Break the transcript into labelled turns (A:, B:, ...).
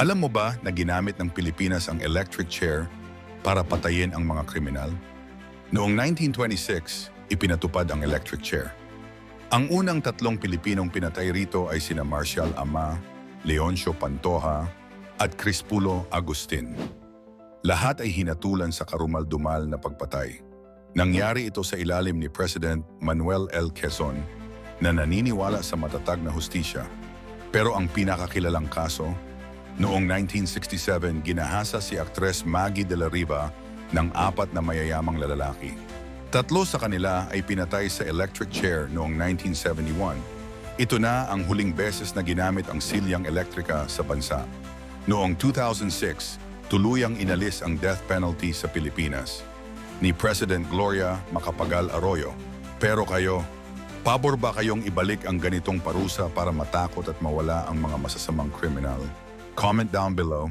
A: Alam mo ba na ginamit ng Pilipinas ang electric chair para patayin ang mga kriminal? Noong 1926, ipinatupad ang electric chair. Ang unang tatlong Pilipinong pinatay rito ay sina Marshal Ama, Leoncio Pantoja, at Crispulo Agustin. Lahat ay hinatulan sa karumal-dumal na pagpatay. Nangyari ito sa ilalim ni President Manuel L. Quezon na naniniwala sa matatag na hustisya. Pero ang pinakakilalang kaso, noong 1967 ginahasa si aktres Maggie de la Riva ng apat na mayayamang lalaki. Tatlo sa kanila ay pinatay sa electric chair noong 1971. Ito na ang huling beses na ginamit ang silyang elektrika sa bansa. Noong 2006, tuluyang inalis ang death penalty sa Pilipinas ni President Gloria Macapagal Arroyo. Pero kayo, pabor ba kayong ibalik ang ganitong parusa para matakot at mawala ang mga masasamang kriminal? Comment down below.